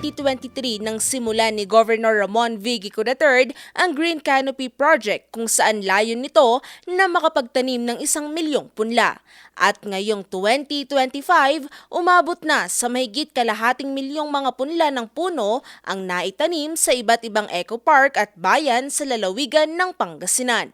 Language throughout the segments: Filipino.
2023 nang simulan ni Governor Ramon V. Gico III ang Green Canopy Project kung saan layon nito na makapagtanim ng isang milyong punla. At ngayong 2025, umabot na sa mahigit kalahating milyong mga punla ng puno ang naitanim sa iba't ibang eco park at bayan sa lalawigan ng Pangasinan.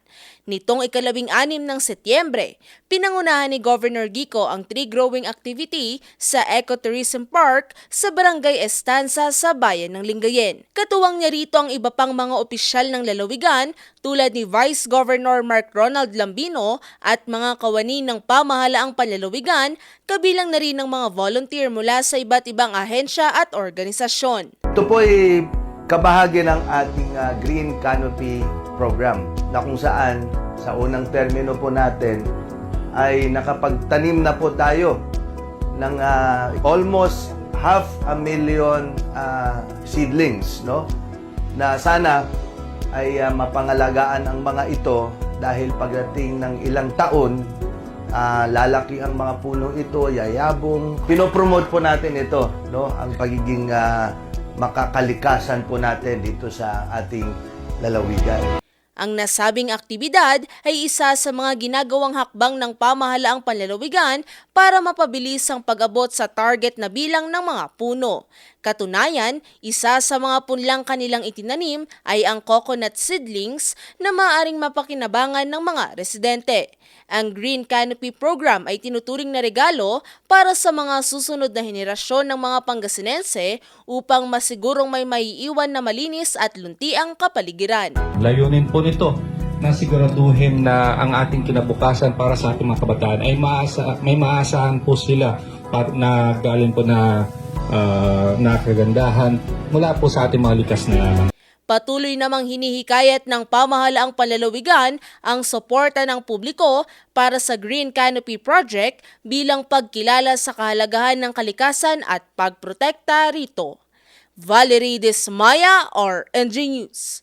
Nitong ikalabing anim ng Setyembre, pinangunahan ni Governor Gico ang tree growing activity sa Ecotourism Park sa Barangay Estanza sa bayan ng Lingayen. Katuwang niya rito ang iba pang mga opisyal ng lalawigan tulad ni Vice Governor Mark Ronald Lambino at mga kawani ng pamahalaang panlalawigan kabilang na rin ng mga volunteer mula sa iba't ibang ahensya at organisasyon. Ito po ay kabahagi ng ating ah, Green Canopy Program na kung saan sa unang termino po natin ay nakapagtanim na po tayo ng ah, almost half a million ah, seedlings no na sana ay ah, mapangalagaan ang mga ito dahil pagdating ng ilang taon ah, lalaki ang mga puno ito, yayabong. Pinopromote po natin ito, no? Ang pagiging ah, makakalikasan po natin dito sa ating lalawigan. Ang nasabing aktibidad ay isa sa mga ginagawang hakbang ng pamahalaang panlalawigan para mapabilis ang pag-abot sa target na bilang ng mga puno. Katunayan, isa sa mga punlang kanilang itinanim ay ang coconut seedlings na maaring mapakinabangan ng mga residente. Ang Green Canopy Program ay tinuturing na regalo para sa mga susunod na henerasyon ng mga Pangasinense upang masigurong may maiiwan na malinis at luntiang kapaligiran. Layunin po nito na siguraduhin na ang ating kinabukasan para sa ating mga kabataan ay maasa, may maasahan po sila para, na galing po na ah, na kagandahan mula po sa ating mga likas na yaman. Patuloy namang hinihikayat ng pamahalaang panlalawigan ang suporta ng publiko para sa Green Canopy Project bilang pagkilala sa kahalagahan ng kalikasan at pagprotekta rito. Valerie Desmaya or NG News.